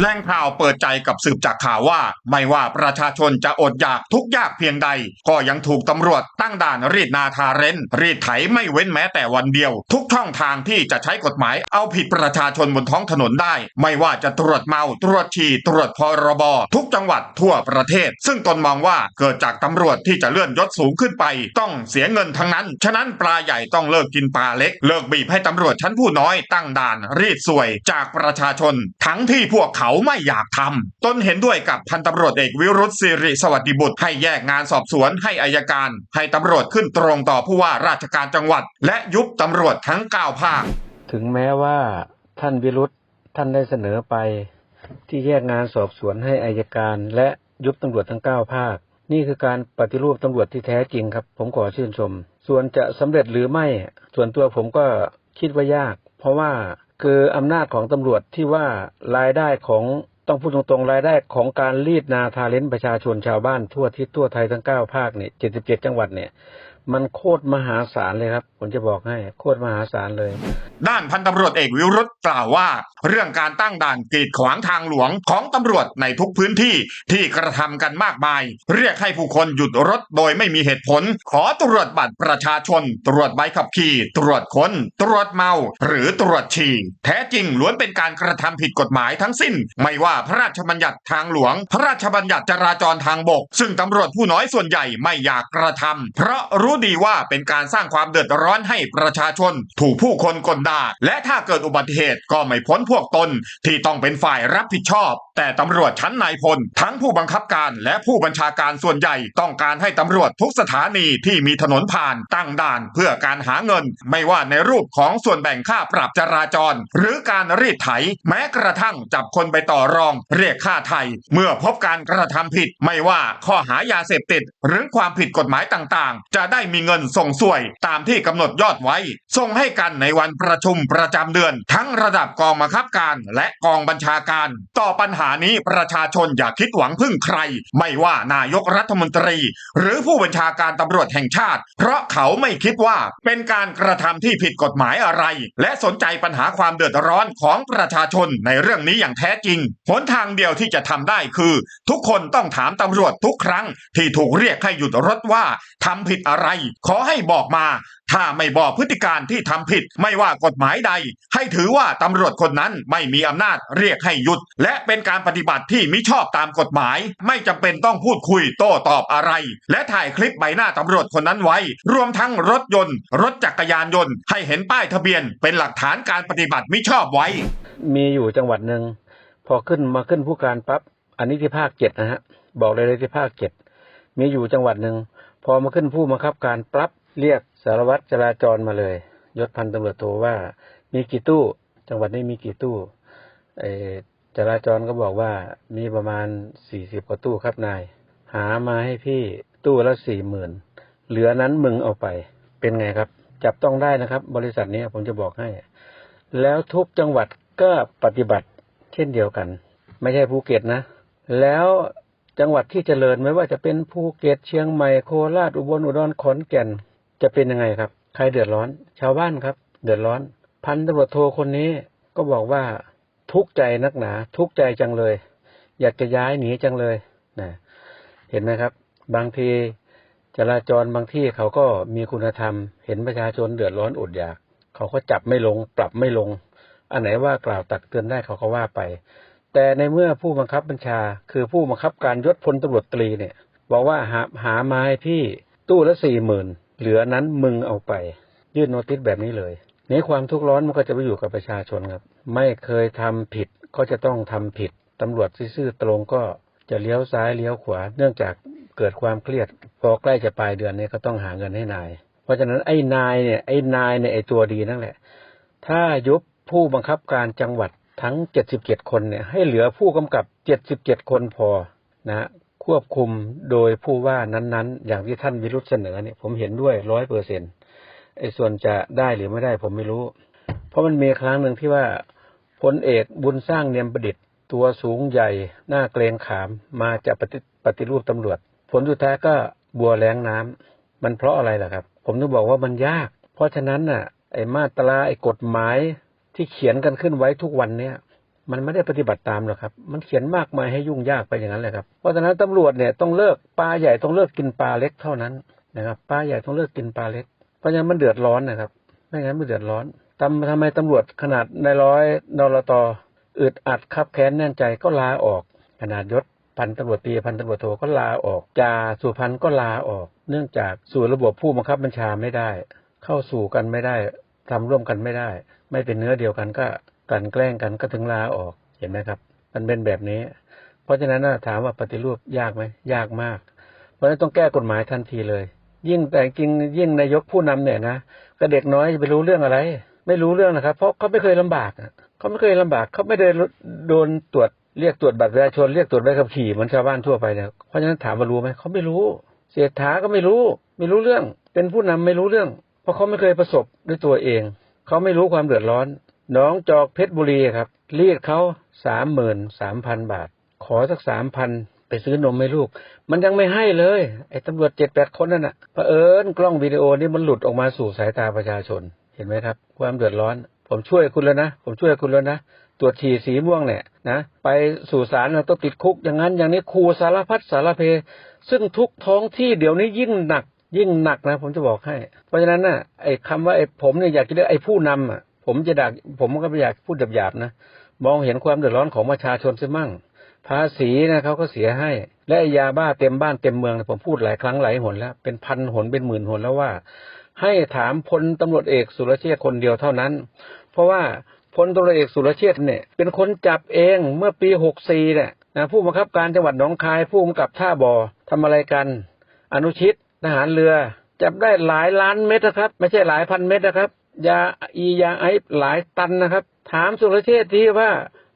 แหล่งข่าวเปิดใจกับสืบจากข่าวว่า ไม่ว่าประชาชนจะอดอยากทุกยากเพียงใด ก็ยังถูกตำรวจตั้งด่านรีดนาทาเรนรีดไถไม่เว้นแม้แต่วันเดียว ทุกช่องทางที่จะใช้กฎหมายเอาผิดประชาชนบนท้องถนนได้ ไม่ว่าจะตรวจเมาตรวจฉี่ตรวจพรบทุกจังหวัดทั่วประเทศ ซึ่งตนมองว่าเกิดจากตำรวจที่จะเลื่อนยศสูงขึ้นไป ต้องเสียเงินทั้งนั้น ฉะนั้นปลาใหญ่ต้องเลิกกินปลาเล็ก เลิกบีบให้ตำรวจชั้นผู้น้อยตั้งด่านรีดสวยจากประชาชน ทั้งที่พวกเขาไม่อยากทำตนเห็นด้วยกับพันตำรวจเอกวิรุธสิริสวัสดิบุตรให้แยกงานสอบสวนให้อายการ ให้ตำรวจขึ้นตรงต่อผู้ว่าราชการจังหวัด และยุบตำรวจทั้ง9ภาค ถึงแม้ว่าท่านวิรุธท่านได้เสนอไป ที่แยกงานสอบสวนให้อายการและยุบตำรวจทั้งเก้าภาค นี่คือการปฏิรูปตำรวจที่แท้จริงครับ ผมขอชื่นชม ส่วนจะสำเร็จหรือไม่ ส่วนตัวผมก็คิดว่ายาก เพราะว่า คืออำนาจของตำรวจที่ว่ารายได้ของต้องพูดตรงๆรายได้ของการรีดนาทาเลนประชาชนชาวบ้านทั่วทิศทั่วไทยทั้งเก้าภาคเนี่ยเจ็ดสิบเจ็ดจังหวัดเนี่ย มันโคตรมหาศาลเลยครับ ผมจะบอกให้โคตรมหาศาลเลย ด้านพันตำรวจเอกวิรุธกล่าวว่า เรื่องการตั้งด่านกีดขวางทางหลวงของตำรวจในทุกพื้นที่ที่กระทำกันมากมาย เรียกให้ผู้คนหยุดรถโดยไม่มีเหตุผล ขอตรวจบัตรประชาชน ตรวจใบขับขี่ ตรวจค้น ตรวจเมา หรือตรวจฉี่แท้จริงล้วนเป็นการกระทำผิดกฎหมายทั้งสิ้น ไม่ว่าพระราชบัญญัติทางหลวง พระราชบัญญัติจราจรทางบก ซึ่งตำรวจผู้น้อยส่วนใหญ่ไม่อยากกระทำเพราะรู้ดีว่าเป็นการสร้างความเดือดร้อนให้ประชาชน ถูกผู้คนกลด่า และถ้าเกิดอุบัติเหตุก็ไม่พ้นพวกตน ที่ต้องเป็นฝ่ายรับผิดชอบ แต่ตำรวจชั้นนายพล ทั้งผู้บังคับการและผู้บัญชาการส่วนใหญ่ ต้องการให้ตำรวจทุกสถานีที่มีถนนผ่านตั้งด่านเพื่อการหาเงิน ไม่ว่าในรูปของส่วนแบ่งค่าปรับจราจร หรือการรีดไถ แม้กระทั่งจับคนไปต่อรอง เรียกค่าไทย เมื่อพบการกระทำผิด ไม่ว่าข้อหายาเสพติด หรือความผิดกฎหมายต่างๆ จะได้มีเงินส่งสวยตามที่กำหนดยอดไว้ ส่งให้กันในวันประชุมประจำเดือน ทั้งระดับกองบังคับการและกองบัญชาการ ต่อปัญหานี้ประชาชนอย่าคิดหวังพึ่งใคร ไม่ว่านายกรัฐมนตรี หรือผู้บัญชาการตำรวจแห่งชาติ เพราะเขาไม่คิดว่าเป็นการกระทำที่ผิดกฎหมายอะไร และสนใจปัญหาความเดือดร้อนของประชาชนในเรื่องนี้อย่างแท้จริงหนทางเดียวที่จะทำได้คือ ทุกคนต้องถามตำรวจทุกครั้งที่ถูกเรียกให้หยุดรถว่าทำผิดอะไรขอให้บอกมา ถ้าไม่บอกพฤติการที่ทำผิด ไม่ว่ากฎหมายใด ให้ถือว่าตำรวจคนนั้นไม่มีอำนาจเรียกให้หยุด และเป็นการปฏิบัติที่มิชอบตามกฎหมาย ไม่จำเป็นต้องพูดคุยโต้ตอบอะไร และถ่ายคลิปใบหน้าตำรวจคนนั้นไว้ รวมทั้งรถยนต์ รถจักรยานยนต์ ให้เห็นป้ายทะเบียน เป็นหลักฐานการปฏิบัติมิชอบไว้ มีอยู่จังหวัดหนึ่งพอขึ้นมาขึ้นผู้การปั๊บอันนี้ที่ภาคเจ็ดนะฮะบอกเลยเลยที่ภาคเจ็ดมีอยู่จังหวัดหนึ่ง พอมาขึ้นผู้บังคับการปรับเรียกสารวัตรจราจรมาเลย ยศพันตำรวจโทว่า มีกี่ตู้ จังหวัดนี้มีกี่ตู้เออจราจรก็บอกว่ามีประมาณสี่สิบกว่าตู้ครับนาย หามาให้พี่ตู้ละสี่หมื่นเหลือนั้นมึงเอาไปเป็นไงครับ จับต้องได้นะครับ บริษัทนี้ผมจะบอกให้ แล้วทุกจังหวัดก็ปฏิบัติเช่นเดียวกัน ไม่ใช่ภูเก็ตนะ แล้ว จังหวัดที่เจริญไม่ว่าจะเป็นภูเก็ตเชียงใหม่โคราชอุบลอุดรขอนแก่น จะเป็นยังไงครับ ใครเดือดร้อน ชาวบ้านครับ เดือดร้อน พันตำรวจโทคนนี้ก็บอกว่าทุกใจนักหนา ทุกใจจังเลย อยากจะย้ายหนีจังเลยนะเห็นไหมครับ บางทีจราจรบางที่เขาก็มีคุณธรรม เห็นประชาชนเดือดร้อนอดอยาก เขาก็จับไม่ลง ปรับไม่ลง อันไหนว่ากล่าวตักเตือนได้เขาก็ว่าไป แต่ในเมื่อผู้บังคับบัญชา คือผู้บังคับการยศพลตำรวจตรีเนี่ย บอกว่าหาหามาให้พี่ตู้ละสี่หมื่นเหลือนั้นมึงเอาไป ยื่นโนติสแบบนี้เลยนี่ความทุกข์ร้อนมันก็จะไปอยู่กับประชาชนครับ ไม่เคยทำผิดก็จะต้องทำผิดตำรวจซื่อตรงก็จะเลี้ยวซ้ายเลี้ยวขวา เนื่องจากเกิดความเครียด พอใกล้จะปลายเดือนเนี่ยก็ต้องหาเงินให้นาย เพราะฉะนั้นไอ้นายเนี่ยไอ้นายเนี่ยไอ้ตัวดีนั่นแหละ ถ้ายุบผู้บังคับการจังหวัด ทั้ง 77 คนเนี่ยให้เหลือผู้กำกับ 77 คนพอนะควบคุมโดยผู้ว่านั้นๆ อย่างที่ท่านวิรุธเสนอเนี่ยผมเห็นด้วยร้อยเปอร์เซ็นไอ้ส่วนจะได้หรือไม่ได้ผมไม่รู้ เพราะมันมีครั้งหนึ่งที่ว่าพลเอกบุญสร้างเนียมประดิษฐ์ ตัวสูงใหญ่ หน้าเกรงขามมาจะปฏิปฏิรูปตำรวจ ผลสุดท้ายก็บัวแรงน้ำมันเพราะอะไรล่ะครับ ผมต้องบอกว่ามันยาก เพราะฉะนั้นน่ะไอ้มาตราไอ้กฎหมาย ที่เขียนกันขึ้นไว้ทุกวันเนี่ยมันไม่ได้ปฏิบัติตามหรอกครับ มันเขียนมากมายให้ยุ่งยากไปอย่างนั้นเลยครับ เพราะฉะนั้นตำรวจเนี่ยต้องเลิกปลาใหญ่ต้องเลิกกินปลาเล็กเท่านั้นนะครับปลาใหญ่ต้องเลิกกินปลาเล็ก เพราะฉะนั้นมันเดือดร้อนนะครับ ไม่งั้นมันเดือดร้อนทำทำไมตำรวจขนาดในร้อยนรตอึดอัดคับแค้นแน่นใจก็ลาออก ขนาดยศพันตำรวจตีพันตำรวจโทก็ลาออกจ่าสุพันก็ลาออก เนื่องจากสู่ระบบผู้บังคับบัญชาไม่ได้ เข้าสู่กันไม่ได้ทำร่วมกันไม่ได้ ไม่เป็นเนื้อเดียวกันก็กลันแกล้งกันก็ถึงลาออกเห็นไหมครับ มันเป็นแบบนี้ เพราะฉะนั้นถามว่าปฏิรูปยากไหมยากมาก เพราะฉะนั้นต้องแก้กฎหมายทันทีเลย ยิ่งแต่จริงยิ่งนายกผู้นำเนี่ยนะก็เด็กน้อยจะไปรู้เรื่องอะไร ไม่รู้เรื่องนะครับ เพราะเขาไม่เคยลำบากเขาไม่เคยลำบากเขาไม่ได้โดนตรวจเรียกตรวจบัตรประชาชนเรียกตรวจใบขับขี่เหมือนชาวบ้านทั่วไปเนี่ยเพราะฉะนั้นถามว่ารู้ไหมเขาไม่รู้ เศรษฐาก็ไม่รู้ ไม่รู้เรื่อง เป็นผู้นำไม่รู้เรื่อง เพราะเขาไม่เคยประสบด้วยตัวเอง เขาไม่รู้ความเดือดร้อนน้องจอกเพชรบุรีครับเรียกเขาสามหมื่นสามพันบาท ขอสักสามพันไปซื้อนมให้ลูก มันยังไม่ให้เลยไอ้ตำรวจเจ็ดแปดคนนั่นน่ะเผอิญกล้องวิดีโอนี่มันหลุดออกมาสู่สายตาประชาชน เห็นไหมครับ ความเดือดร้อน ผมช่วยคุณแล้วนะ ผมช่วยคุณแล้วนะตรวจฉี่สีม่วงเนี่ยนะไปสู่ศาลเราต้องติดคุกอย่างนั้นอย่างนี้ครูสารพัดสารเพ ซึ่งทุกท้องที่เดี๋ยวนี้ยิ่งหนัก ยิ่งหนักนะ ผมจะบอกให้ เพราะฉะนั้นน่ะไอ้คำว่าไอ้ผมเนี่ยอยากจะเรียกไอ้ผู้นำอะ ผมจะดักผมก็ไม่อยากพูดหยาบๆนะมองเห็นความเดือดร้อนของประชาชนเสียมั่ง ภาษีนะเขาก็เสียให้ และยาบ้าเต็มบ้านเต็มเมืองผมพูดหลายครั้งหลายหนแล้ว เป็นพันหนเป็นหมื่นหนแล้วว่า ให้ถามพลตำรวจเอกสุรเชษคนเดียวเท่านั้น เพราะว่าพลตำรวจเอกสุรเชษเนี่ยเป็นคนจับเองเมื่อปีหกสี่เนี่ยนะผู้บังคับการจังหวัดหนองคายผู้กำกับท่าบ่อทำอะไรกัน อนุชิต หารเรือ จับได้หลายล้านเม็ดนะครับ ไม่ใช่หลายพันเม็ดนะครับ ยาอียาไอหลายตันนะครับ ถามสุรเชษที่ว่า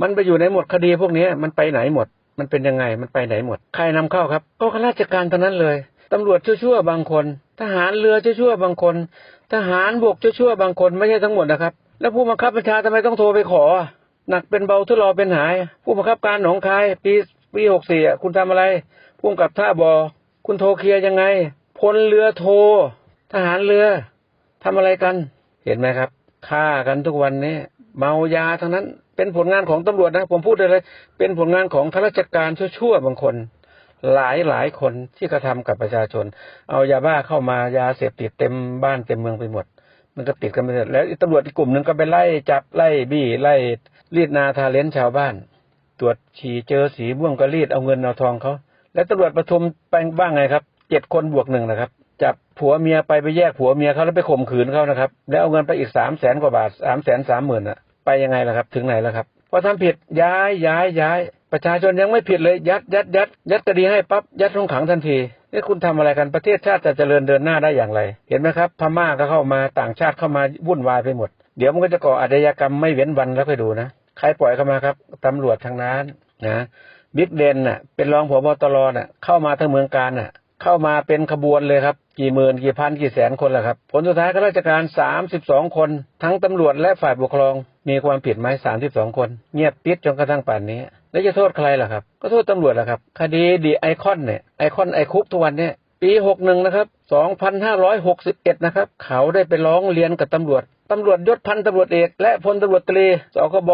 มันไปอยู่ในหมดคดีพวกนี้มันไปไหนหมด มันเป็นยังไงมันไปไหนหมด ใครนำเข้าครับ ก็ข้าราชการทั้งนั้นเลยตำรวจชั่วๆบางคน ทหารเรือชั่วๆบางคน ทหารบกชั่วๆบางคนไม่ใช่ทั้งหมดนะครับ แล้วผู้บังคับบัญชาทำไมต้องโทรไปขอ หนักเป็นเบาทุเลาเป็นหาย ผู้บังคับการหนองคาย ปีปีหกสี่คุณทำอะไรผู้กำกับท่าบอ คุณโทรเคลียร์ยังไง พลเรือโทรทหารเรือทำอะไรกัน เห็นไหมครับฆ่ากันทุกวันนี้เมายาทั้งนั้น เป็นผลงานของตำรวจนะ ผมพูดได้เลย เป็นผลงานของข้าราชการชั่วๆบางคน หลายหลายคนที่กระทำกับประชาชน เอายาบ้าเข้ามายาเสพติดเต็มบ้านเต็มเมืองไปหมด มันก็ติดกันไปหมดแล้วตำรวจอีกกลุ่มหนึ่งก็ไปไล่จับไล่บี้ไล่รีดนาทาเลนชาวบ้าน ตรวจฉี่เจอสีม่วงก็รีดเอาเงินเอาทองเขาแล้วตำรวจประทุมไปบ้างไงครับ เจ็ดคนบวกหนึ่งนะครับ จับผัวเมียไปไปแยกผัวเมียเขาแล้วไปข่มขืนเขานะครับ แล้วเอาเงินไปอีกสามแสนกว่าบาทสามแสนสามหมื่นอะไปยังไงล่ะครับ ถึงไหนแล้วครับพอทำผิดย้ายย้ายย้าย ประชาชนยังไม่ผิดเลย ยัดยัดยัดยัดคดีให้ปั๊บยัดห้องขังทันทีนี่คุณทำอะไรกันประเทศชาติจะเจริญเดินหน้าได้อย่างไร เห็นไหมครับ พม่าก็เข้ามาต่างชาติเข้ามาวุ่นวายไปหมด เดี๋ยวมันก็จะก่ออาชญากรรมไม่เว้นวันแล้วค่อยดูนะใครปล่อยเข้ามาครับตำรวจทางนั้นนะบิ๊กเดนน่ะเป็นรองผบตรน่ะเข้ามาทั้งเมืองการน่ะ เข้ามาเป็นขบวนเลยครับ กี่หมื่นกี่พันกี่แสนคนแหละครับ ผลสุดท้ายข้าราชการสามสิบสองคน ทั้งตำรวจและฝ่ายปกครอง มีความผิดไหมสามสิบสองคน เงียบปิดจนกระทั่งป่านนี้ แล้วจะโทษใครล่ะครับ ก็โทษตำรวจล่ะครับ คดีดีไอคอนเนี่ยไอคอนไอคุกทุกวันเนี่ย ปีหกหนึ่งนะครับสองพันห้าร้อยหกสิบเอ็ดนะครับ เขาได้ไปร้องเรียนกับตำรวจตำรวจยศพันตำรวจเอกและพลตำรวจตรีสกบ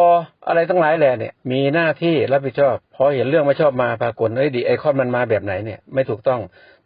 อะไรทั้งหลายแหล่เนี่ย มีหน้าที่รับผิดชอบ พอเห็นเรื่องไม่ชอบมาปรากฏเฮ้ยดีไอคอนมันมาแบบไหนเนี่ยไม่ถูกต้อง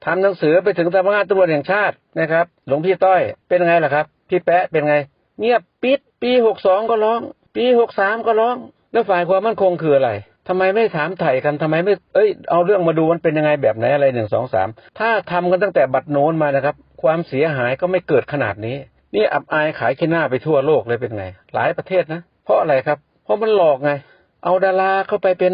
ทำหนังสือไปถึงสำนักงานตำรวจแห่งชาตินะครับ หลวงพี่ต้อยเป็นไงล่ะครับ พี่แปะเป็นไง เงียบปิด ปีหกสองก็ร้อง ปีหกสามก็ร้อง แล้วฝ่ายความมั่นคงคืออะไร ทำไมไม่ถามไถ่กันทำไมไม่ เอ้ย เอาเรื่องมาดูมันเป็นยังไงแบบไหนอะไรหนึ่งสองสามถ้าทำกันตั้งแต่บัดโน้นมานะครับ ความเสียหายก็ไม่เกิดขนาดนี้ นี่อับอายขายขี้หน้าไปทั่วโลกเลยเป็นไง หลายประเทศนะ เพราะอะไรครับ เพราะมันหลอกไง เอาดาราเข้าไปเป็น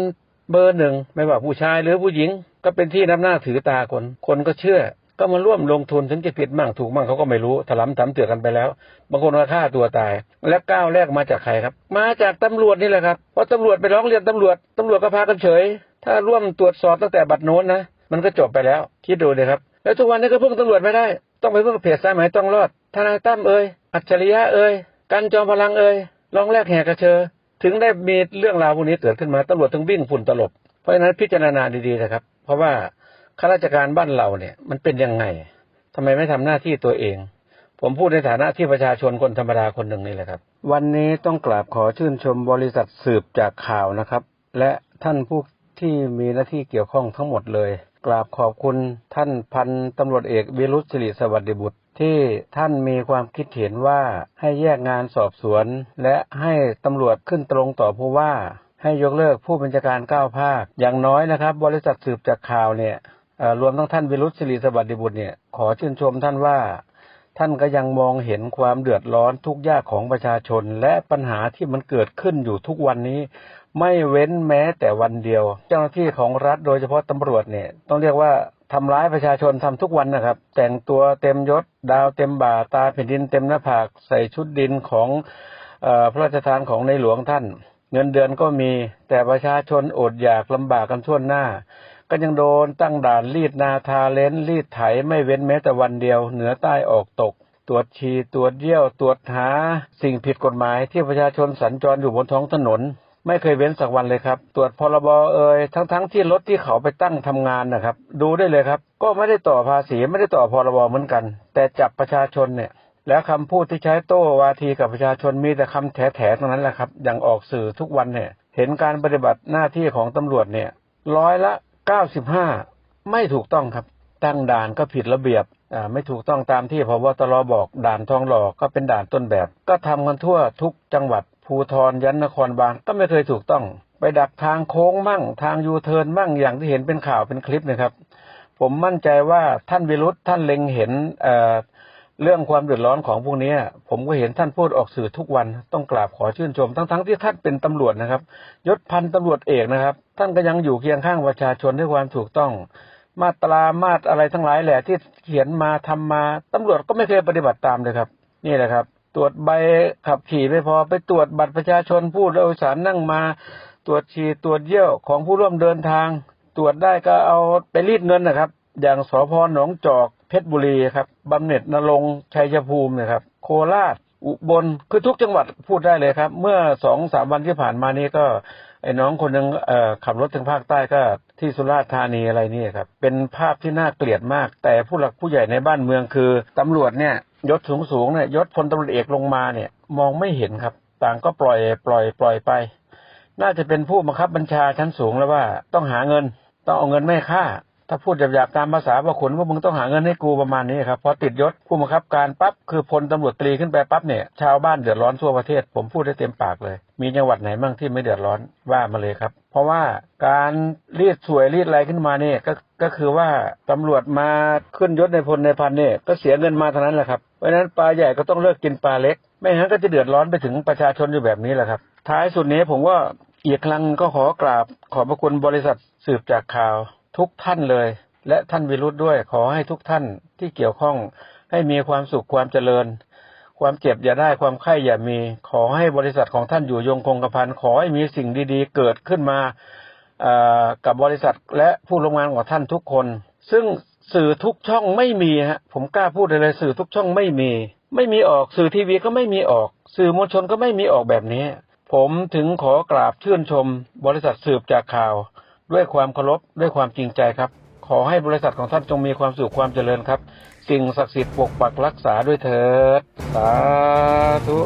เบอร์หนึ่งไม่ว่าผู้ชายหรือผู้หญิง ก็เป็นที่นับหน้าถือตาคน คนก็เชื่อ ก็มาร่วมลงทุนถึงจะผิดมั่งถูกมั่งเขาก็ไม่รู้ถลำถำเตือกันไปแล้ว บางคนก็ฆ่าตัวตาย และก้าวแรกมาจากใครครับ มาจากตำรวจนี่แหละครับเพราะตำรวจไปร้องเรียนตำรวจตำรวจก็พากันเฉย ถ้าร่วมตรวจสอบตั้งแต่บัดโน้นนะมันก็จบไปแล้ว คิดดูเลยครับ แล้วทุกวันนี้ก็พึ่งตำรวจไม่ได้ ต้องไปพึ่งเพจสายไหมต้องรอดทนายตั้มเอ่ยอัจฉริยะเอ่ยกันจอมพลังเอ่ยลองแรกแหกกระเชอถึงได้มีเรื่องราวพวกนี้เกิดขึ้นมาตำรวจถึงวิ่งฝุ่นตลบ เพราะฉะนั้นพิจารณาดีๆนะครับ เพราะว่า ข้าราชการบ้านเราเนี่ย มันเป็นยังไงทำไมไม่ทำหน้าที่ตัวเอง ผมพูดในฐานะที่ประชาชนคนธรรมดาคนหนึ่งนี่แหละครับ วันนี้ต้องกราบขอชื่นชมบริษัทสืบจากข่าวนะครับ และท่านผู้ที่มีหน้าที่เกี่ยวข้องทั้งหมดเลย กราบขอบคุณท่านพันตำรวจเอกวิรุษศิริสวัสดิบุตร ที่ท่านมีความคิดเห็นว่าให้แยกงานสอบสวน และให้ตำรวจขึ้นตรงต่อผู้ว่าให้ยกเลิกผู้บัญชาการเก้าภาค อย่างน้อยนะครับ บริษัทสืบจากข่าวเนี่ย รวมทั้งท่านวิรุษศิริสวัสดิบุตรเนี่ยขอชื่นชมท่านว่าท่านก็ยังมองเห็นความเดือดร้อนทุกยากของประชาชน และปัญหาที่มันเกิดขึ้นอยู่ทุกวันนี้ ไม่เว้นแม้แต่วันเดียว เจ้าหน้าที่ของรัฐโดยเฉพาะตำรวจเนี่ยต้องเรียกว่าทำร้ายประชาชนทำทุกวันนะครับ แต่งตัวเต็มยศ ดาวเต็มบ่าตาแผ่นดินเต็มหน้าผากใส่ชุดดินของอพระราชทานของในหลวงท่าน เงินเดือนก็มีแต่ประชาชนอดอยากลำบากกันทั่วหน้า ก็ยังโดนตั้งด่านรีดนาทาเลนรีดไถไม่เว้นแม้แต่วันเดียว เหนือใต้ออกตก ตรวจฉีตรวจเยี่ยว ตรวจหา สิ่งผิดกฎหมายที่ประชาชนสัญจรอยู่บนท้องถนน ไม่เคยเว้นสักวันเลยครับ ตรวจพรบเอ่ยทั้งๆทที่รถที่เขาไปตั้งทำงานนะครับ ดูได้เลยครับ ก็ไม่ได้ต่อภาษีไม่ได้ต่อพรบเหมือนกัน แต่จับประชาชนเนี่ยแล้วคำพูดที่ใช้โต้วาทีกับประชาชนมีแต่คำแถๆทั้งนั้นแหละครับ อย่างออกสื่อทุกวันเนี่ย เห็นการปฏิบัติหน้าที่ของตำรวจเนี่ย ร้อยละ เก้าสิบห้าไม่ถูกต้องครับ ตั้งด่านก็ผิดระเบียบไม่ถูกต้องตามที่พบตรบอก ด่านทองหล่อก็เป็นด่านต้นแบบ ก็ทำกันทั่วทุกจังหวัดภูทรยันนครบาลก็ไม่เคยถูกต้อง ไปดักทางโค้งมั่ง ทางยูเทิร์นมั่งอย่างที่เห็นเป็นข่าวเป็นคลิปนะครับ ผมมั่นใจว่าท่านวิรุธท่านเล็งเห็น เรื่องความเดือดร้อนของพวกนี้ผมก็เห็นท่านพูดออกสื่อทุกวันต้องกราบขอชื่นชม ทั้งๆที่ท่านเป็นตำรวจนะครับยศพันตำรวจเอกนะครับ ท่านก็ยังอยู่เคียงข้างประชาชนด้วยความถูกต้อง มาตรามาตรอะไรทั้งหลายแหละที่เขียนมาทำมาตำรวจก็ไม่เคยปฏิบัติตามเลยครับ นี่แหละครับ ตรวจใบขับขี่ไม่พอไปตรวจบัตรประชาชนผู้โดยสารนั่งมา ตรวจฉี่ตรวจเยี่ยวของผู้ร่วมเดินทาง ตรวจได้ก็เอาไปรีดเงินนะครับ อย่างสพหนองจอก เพชรบุรีครับบำเหน็จนรงชัยภูมินะครับ โคราชอุบลคือทุกจังหวัดพูดได้เลยครับ เมื่อสองสามวันที่ผ่านมานี้ก็ไอ้น้องคนนึงเอ่อขับรถถึงภาคใต้ก็ที่สุราษฎร์ธานีอะไรนี่ครับ เป็นภาพที่น่าเกลียดมาก แต่ผู้หลักผู้ใหญ่ในบ้านเมืองคือตำรวจเนี่ยยศสูงสูงเนี่ยยศพลตำรวจเอกลงมาเนี่ย มองไม่เห็นครับ ต่างก็ปล่อยปล่อย ปล่อยไป น่าจะเป็นผู้บังคับบัญชาชั้นสูงแล้วว่าต้องหาเงิน ต้องเอาเงินไม่ค่า ถ้าพูดหยาบๆตามภาษาว่าขนว่ามึงต้องหาเงินให้กูประมาณนี้ครับพอติดยศผู้บังคับการปั๊บคือพลตำรวจตรีขึ้นไปปั๊บเนี่ยชาวบ้านเดือดร้อนทั่วประเทศ ผมพูดได้เต็มปากเลย มีจังหวัดไหนบ้างที่ไม่เดือดร้อนว่ามาเลยครับ เพราะว่าการรีดสวยรีดอะไรขึ้นมาเนี่ยก็ก็คือว่าตำรวจมาขึ้นยศในพลในพันเนี่ยก็เสียเงินมาเท่านั้นแหละครับเพราะฉะนั้นปลาใหญ่ก็ต้องเลิกกินปลาเล็ก ไม่งั้นก็จะเดือดร้อนไปถึงประชาชนอยู่แบบนี้แหละครับ ท้ายสุดนี้ผมว่าอีกครั้งก็ขอกราบขอบพระคุณบริษัทสืบจากข่าว ทุกท่านเลย และท่านวิรุธด้วย ขอให้ทุกท่านที่เกี่ยวข้องให้มีความสุขความเจริญ ความเจ็บอย่าได้ความไข้อย่ามี ขอให้บริษัทของท่านอยู่ยงคงกระพันขอให้มีสิ่งดีๆ เกิดขึ้นมากับบริษัทและผู้ร่วมงานของท่านทุกคน ซึ่งสื่อทุกช่องไม่มีฮะผมกล้าพูดเลยสื่อทุกช่องไม่มี ไม่มีออกสื่อทีวีก็ไม่มีออก สื่อมวลชนก็ไม่มีออกแบบนี้ ผมถึงขอกราบชื่นชม บริษัทสืบจากข่าว ด้วยความเคารพด้วยความจริงใจครับ ขอให้บริษัทของท่านจงมีความสุขความเจริญครับ สิ่งศักดิ์สิทธิ์ปกปักรักษาด้วยเถิดสาธุ